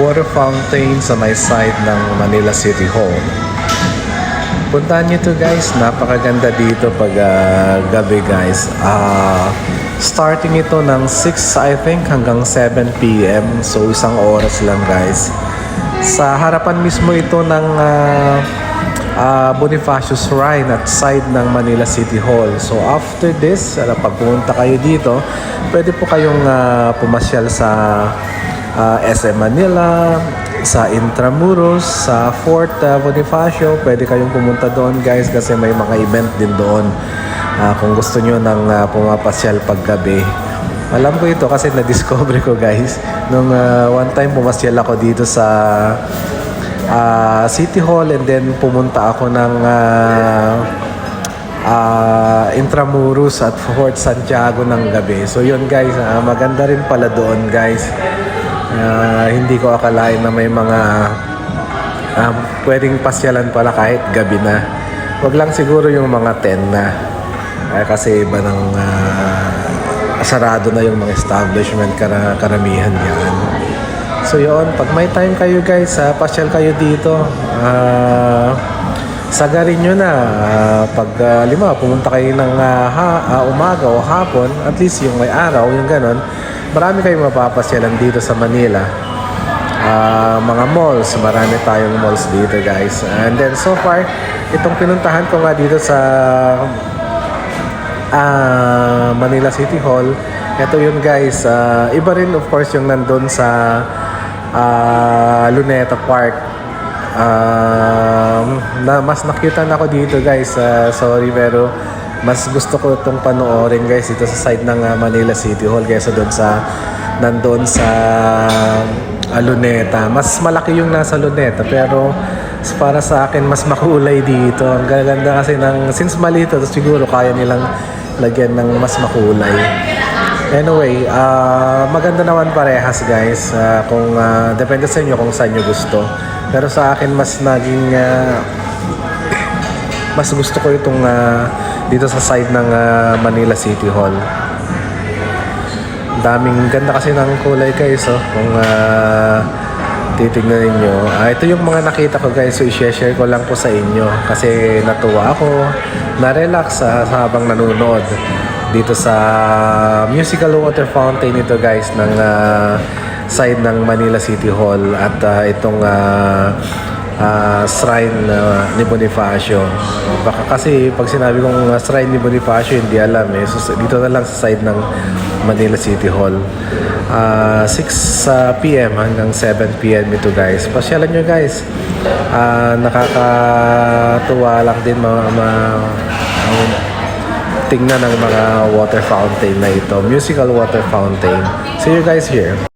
water fountain sa may side ng Manila City Hall. Puntahan nyo to guys, napakaganda dito pag ah, gabi guys. Ah, starting ito ng 6 I think hanggang 7 p.m. So isang oras lang guys. Sa harapan mismo ito ng ah, ah, Bonifacio Shrine at side ng Manila City Hall. So after this, uh, pag pumunta kayo dito, pwede po kayong ah, pumasyal sa ah, SM Manila, sa Intramuros, sa Fort ah, Bonifacio. Pwede kayong pumunta doon guys kasi may mga event din doon. Ah, kung gusto nyo ng ah, pumapasyal paggabi. Alam ko ito kasi na-discover ko guys. Nung ah, one time pumasyal ako dito sa ah, City Hall and then pumunta ako ng ah, ah, Intramuros at Fort Santiago ng gabi. So yun guys, ah, maganda rin pala doon guys. Ah, hindi ko akalain na may mga um, pwedeng pasyalan pala kahit gabi na. Wag lang siguro yung mga 10 na. Eh, kasi iba ng ah, sarado na yung mga establishment kara karamihan yan. So yun, pag may time kayo guys, ha, pasyal kayo dito. Ah, sagarin nyo na. Ah, pag ah, lima, pumunta kayo ng ah, ha, ah, umaga o hapon, at least yung may araw, yung ganon, marami kayong mapapasyalan dito sa Manila. Ah, mga malls, marami tayong malls dito guys. And then so far, itong pinuntahan ko nga dito sa ah, Manila City Hall. Ito yun guys. ah, iba rin of course yung nandun sa ah, Luneta Park. Um, na mas nakita na ako dito guys. Ah, sorry pero mas gusto ko itong panoorin guys dito sa side ng ah, Manila City Hall kaysa doon sa nandun sa ah, Luneta. Mas malaki yung nasa Luneta pero para sa akin mas makulay dito. Ang gaganda kasi ng since malito siguro kaya nilang lagyan ng mas makulay. Anyway, ah, maganda naman parehas guys. Ah, kung ah, depende sa inyo kung saan nyo gusto. Pero sa akin mas naging ah, mas gusto ko itong ah, dito sa side ng ah, Manila City Hall. Daming ganda kasi ng kulay guys oh. Kung ah, titignan ninyo. Ah, ito yung mga nakita ko guys. So i-share ko lang po sa inyo. Kasi natuwa ako. Na-relax sa habang nanonood. Dito sa musical water fountain ito guys ng ah, side ng Manila City Hall. At ah, itong ah, ah, shrine ah, ni Bonifacio. Baka kasi pag sinabi kong ah, shrine ni Bonifacio, hindi alam eh. So, dito na lang sa side ng Manila City Hall. Ah, 6 ah, p.m. hanggang 7 p.m. ito guys. Pasyalan nyo guys. Ah, nakakatuwa lang din ma, ma ang tingnan ng mga water fountain na ito. Musical water fountain. See you guys here.